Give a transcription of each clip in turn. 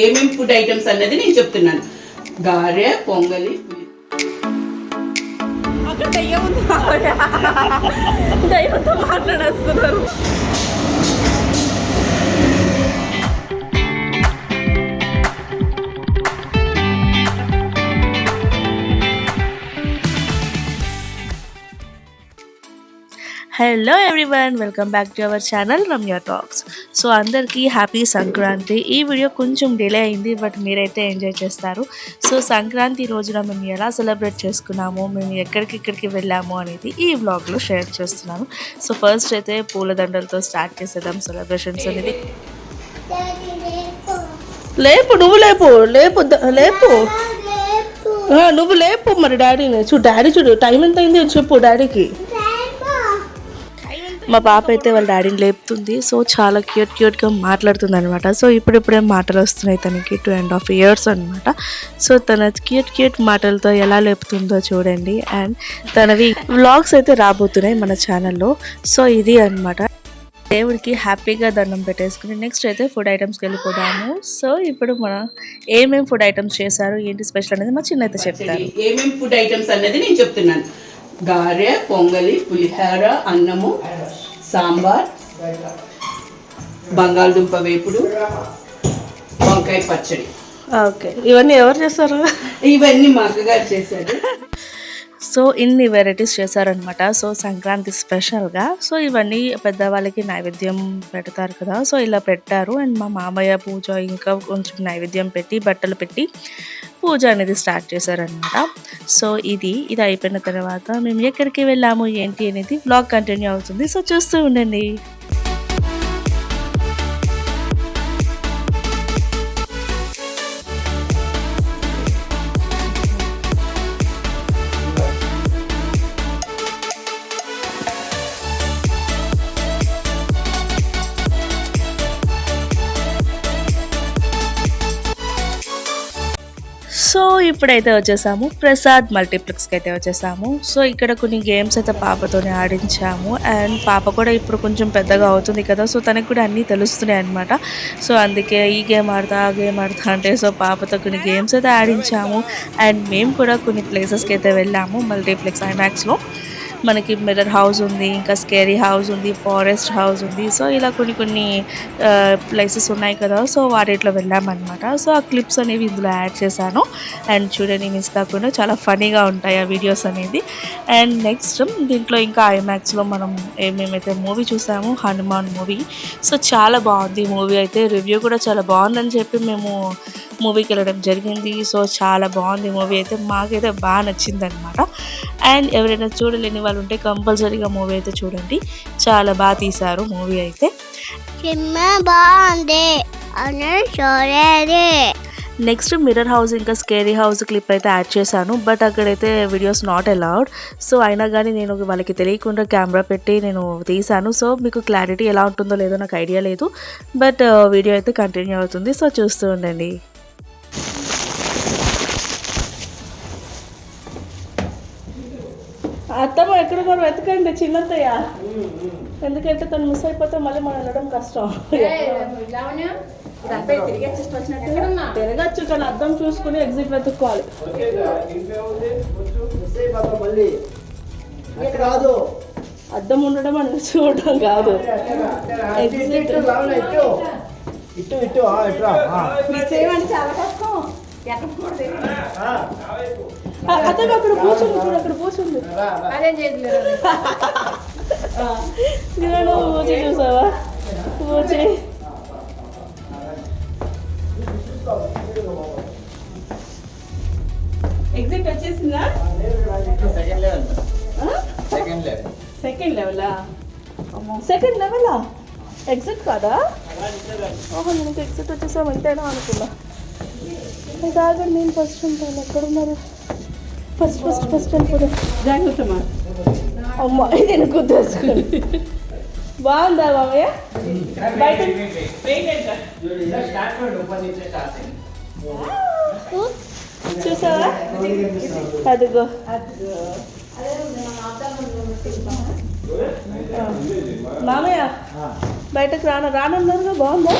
ఏమేమి food items అన్నది నేను చెప్తున్నాను. గారె పొంగలి అక్కడ దయ్యం దయ్యంతో మాట్లాడేస్తున్నారు. Hello everyone welcome back to our channel Ramya talks so అందరికీ హ్యాపీ సంక్రాంతి. ఈ వీడియో కొంచెం డిలే అయింది బట్ మీరైతే ఎంజాయ్ చేస్తారు. సో సంక్రాంతి రోజున మేము ఎలా సెలబ్రేట్ చేసుకున్నాము మేము ఎక్కడికి ఇక్కడికి వెళ్ళాము అనేది ఈ వ్లాగ్లో షేర్ చేస్తున్నాను. సో ఫస్ట్ అయితే పూలదండలతో స్టార్ట్ చేసేద్దాం సెలబ్రేషన్స్ అనేది. లేపు నువ్వు లేపు లేపు లేపు. నువ్వు లేపు మరి డాడీని. చూడు డాడీ చూడు టైం ఎంత అయింది అని చెప్పు డాడీకి. మా పాప అయితే వాళ్ళ డాడీని లేపుతుంది. సో చాలా క్యూట్ క్యూట్గా మాట్లాడుతుంది అనమాట సో ఇప్పుడిప్పుడే మాటలు వస్తున్నాయి తనకి టూ అండ్ హాఫ్ ఇయర్స్ అనమాట సో తన క్యూట్ క్యూట్ మాటలతో ఎలా లేపుతుందో చూడండి. అండ్ తనవి వ్లాగ్స్ అయితే రాబోతున్నాయి మన ఛానల్లో. సో ఇది అన్నమాట. దేవుడికి హ్యాపీగా దండం పెట్టేసుకుని నెక్స్ట్ అయితే ఫుడ్ ఐటమ్స్కి వెళ్ళిపోదాము. సో ఇప్పుడు మనం ఏమేమి ఫుడ్ ఐటమ్స్ చేశారు ఏంటి స్పెషల్ అనేది మా చిన్న అయితే చెప్తారు ఏమేమి ఫుడ్ ఐటమ్స్ అనేది నేను చెప్తున్నాను. గారె పొంగలి పులిహార అన్నము సాంబార్ బంగాళదుంప వేపుడు వంకాయ పచ్చడి. ఓకే. ఇవన్నీ ఎవరు చేస్తారు ఇవన్నీ మా అక్కగారు చేశారు. సో ఇన్ని వెరైటీస్ చేశారనమాట సో సంక్రాంతి స్పెషల్గా. సో ఇవన్నీ పెద్దవాళ్ళకి నైవేద్యం పెడతారు కదా. సో ఇలా పెట్టారు. అండ్ మా మామయ్య పూజ ఇంకా కొంచెం నైవేద్యం పెట్టి బట్టలు పెట్టి పూజ అనేది స్టార్ట్ చేశారనమాట సో ఇది ఇది అయిపోయిన తర్వాత మేము ఎక్కడికి వెళ్ళాము ఏంటి అనేది బ్లాగ్ కంటిన్యూ అవుతుంది. సో చూస్తూ ఉండండి. ఇప్పుడైతే వచ్చేసాము. ప్రసాద్ మల్టీప్లెక్స్కి అయితే వచ్చేసాము. సో ఇక్కడ కొన్ని గేమ్స్ అయితే పాపతోనే ఆడించాము. అండ్ పాప కూడా ఇప్పుడు కొంచెం పెద్దగా అవుతుంది కదా. సో తనకు కూడా అన్నీ తెలుస్తున్నాయి అనమాట సో అందుకే ఈ గేమ్ ఆడతా ఆ గేమ్ ఆడతా అంటే సో పాపతో కొన్ని గేమ్స్ అయితే ఆడించాము. అండ్ మేము కూడా కొన్ని ప్లేసెస్కి అయితే వెళ్ళాము. మల్టీప్లెక్స్ ఐమాక్స్లో మనకి మిర్రర్ హౌస్ ఉంది ఇంకా స్కేరీ హౌస్ ఉంది ఫారెస్ట్ హౌస్ ఉంది. సో ఇలా కొన్ని కొన్ని ప్లేసెస్ ఉన్నాయి కదా. సో వాటిలో వెళ్ళామన్నమాట. సో ఆ క్లిప్స్ అనేవి ఇందులో యాడ్ చేశాను. అండ్ చూడండి మిస్ కాకుండా చాలా ఫనీగా ఉంటాయి ఆ వీడియోస్ అనేది. అండ్ నెక్స్ట్ దీంట్లో ఇంకా ఐమాక్స్లో మనం మేమైతే మూవీ చూసాము హనుమాన్ మూవీ సో చాలా బాగుంది మూవీ అయితే. రివ్యూ కూడా చాలా బాగుందని చెప్పి మేము మూవీకి వెళ్ళడం జరిగింది. సో చాలా బాగుంది మూవీ అయితే. మాకైతే బాగా నచ్చింది అనమాట అండ్ ఎవరైనా చూడలేని వాళ్ళు ఉంటే కంపల్సరీగా మూవీ అయితే చూడండి. చాలా బాగా తీశారు మూవీ అయితే. సినిమా బాగుంది చూడేది నెక్స్ట్ మిర్రర్ హౌస్ ఇంకా స్కేరీ హౌస్ క్లిప్ అయితే యాడ్ చేశాను బట్ అక్కడైతే వీడియోస్ నాట్ అలౌడ్ సో అయినా కానీ నేను వాళ్ళకి తెలియకుండా కెమెరా పెట్టి నేను తీశాను. సో మీకు క్లారిటీ ఎలా ఉంటుందో లేదో నాకు ఐడియా లేదు బట్ వీడియో అయితే కంటిన్యూ అవుతుంది. సో చూస్తూ ఉండండి. అత్తమ్మ ఎక్కడ కూడా వెతకండి చిన్నత్తయ్య ఎందుకంటే తను మిస్ అయిపోతే మళ్ళీ మనం వెళ్ళడం కష్టం. తిరగచ్చు కానీ అద్దం చూసుకుని ఎగ్జిట్ వెతుక్కోవాలి. కాదు. అద్దం ఉండడం అనేది చూడడం కాదు. ఎగ్జిట్ ఇటు ఇటు ఇటు ఆ, ఇటు రా. అతను అక్కడ కూర్చుంది చూడు అక్కడ కూర్చుంది రా, రా. నేను పూచి చూసావా? పూచి ఎగ్జిట్ వచ్చేసిందా? Second level second level second లెవెలా second లెవెలా ఎగ్జిట్ కాదా? ఓహో నేను ఎగ్జిట్ వచ్చేసాం అంతేనా అనుకున్నా ఆగండి నేను ఫస్ట్ ఉంటాను. ఎక్కడున్నారు? ఫస్ట్ ఫస్ట్ ఫస్ట్ అనుకున్నా జాగ్రత్త మా అమ్మ నేను గుర్తేసుకోండి బాగుందా మామయ్య? బయట చూసావా? అదిగో. మామయ్య బయటకు రాను రానున్నారుగా బాగుందా?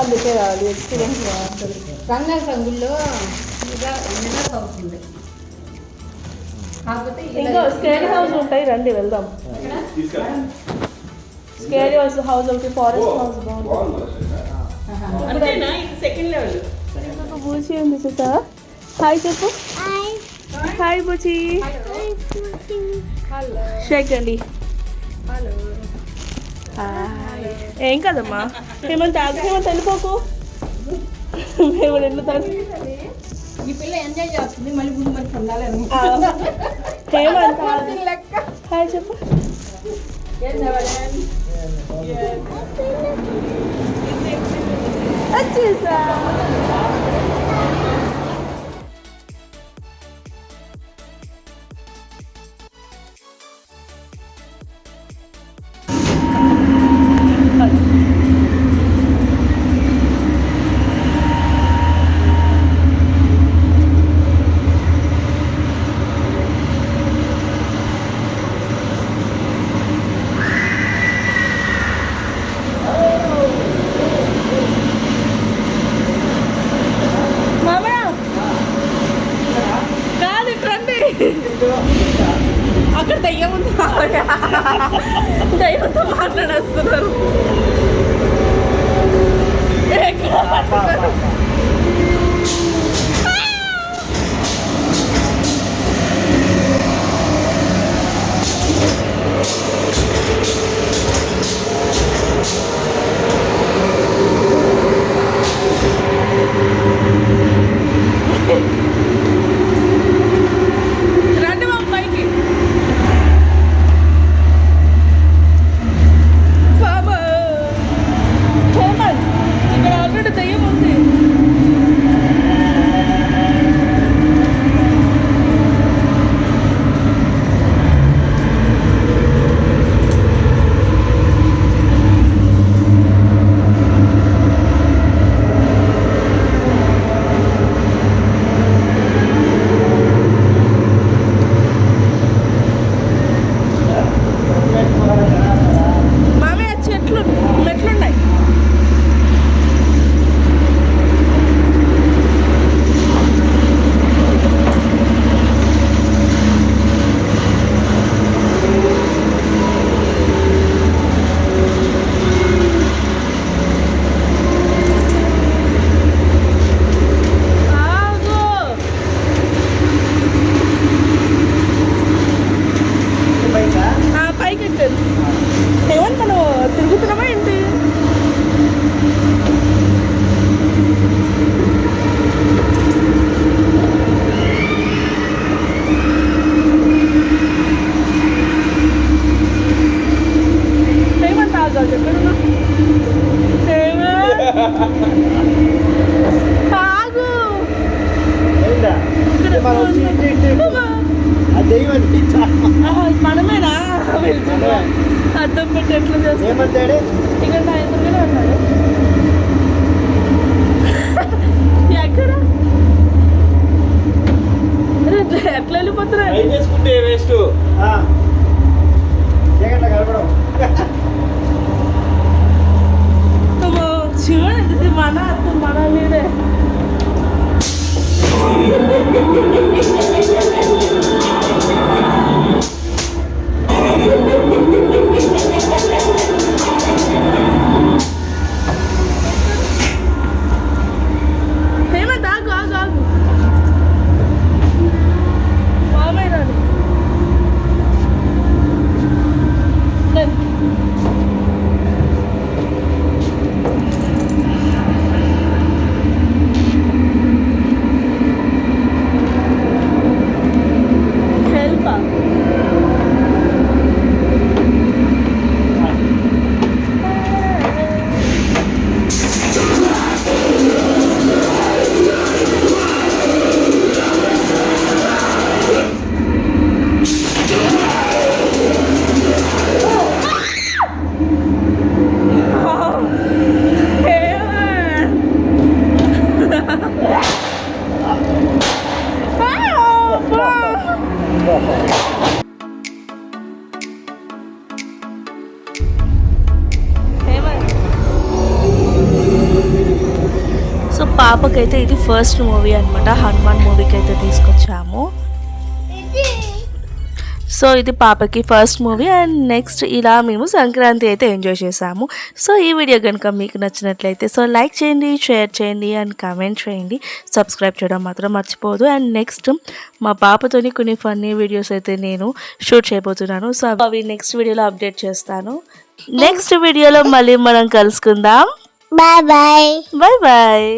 అందుకే రావాలి ఎక్స్పీరియన్స్ బాగుంటుంది. రంగాల రంగుల్లో అవుతుంది ఇంకా స్కేర్ హౌస్ ఉంటాయి రండి వెళ్దాం. స్కేర్ హౌస్ హౌస్ ఒకటి ఫారెస్ట్ హౌస్ బూచి ఉంది చూసా హాయ్ చెప్పు. హాయ్ బూచి. షేక్ అండి. ఏం కదమ్మా? తాగు ఏమంత వెళ్ళిపోకు మేము తాగు ఈ పిల్ల ఎంజాయ్ చేస్తుంది మళ్ళీ ముందు మరి పొందాలి ఏమంత హాయ్ చెప్పు వచ్చేసా ఎవరితో మాట్లాడేస్తున్నారు ఎక్కడ పట్టుకోరు? రండి మా అమ్మాయికి బాబా హేమంత్ ఇక్కడ ఆల్రెడీ దయ్యం ఉంది మామయ్య చెట్లు మెట్లున్నాయి ఆగు. ఆ, పైకి ఎక్కారు ఏమని మనం తిరుగుతున్నామా ఏంటి ఏమంట ఆగాలి ఎక్కడున్నా ఆగు ఏంటా? ఇక్కడ మనం వచ్చి ఇటు ఇటు ఇటు. అమ్మా. ఆ దెయ్యం అది ఇచ్చా. ఆహా, మనమేనా వెళ్తున్నా అద్దం పెట్టి ఎట్లా చేస్తా ఏమంటాడు? ఇక్కడ నా ఎదురుగానే ఉన్నాడు ఎక్కడ ఎట్లా వెళ్ళిపోతున్నా ట్రై చేసుకుంటే వేస్ట్. పాపకైతే ఇది ఫస్ట్ మూవీ అనమాట హనుమాన్ మూవీకి అయితే తీసుకొచ్చాము. సో ఇది పాపకి ఫస్ట్ మూవీ అండ్ నెక్స్ట్ ఇలా మేము సంక్రాంతి అయితే ఎంజాయ్ చేసాము. సో ఈ వీడియో కనుక మీకు నచ్చినట్లయితే సో లైక్ చేయండి షేర్ చేయండి అండ్ కామెంట్ చేయండి. సబ్స్క్రైబ్ చేయడం మాత్రం మర్చిపోదు అండ్ నెక్స్ట్ మా పాపతోని కొన్ని ఫన్నీ వీడియోస్ అయితే నేను షూట్ చేయబోతున్నాను. సో అవి నెక్స్ట్ వీడియోలో అప్డేట్ చేస్తాను. నెక్స్ట్ వీడియోలో మళ్ళీ మనం కలుసుకుందాం. Bye bye bye bye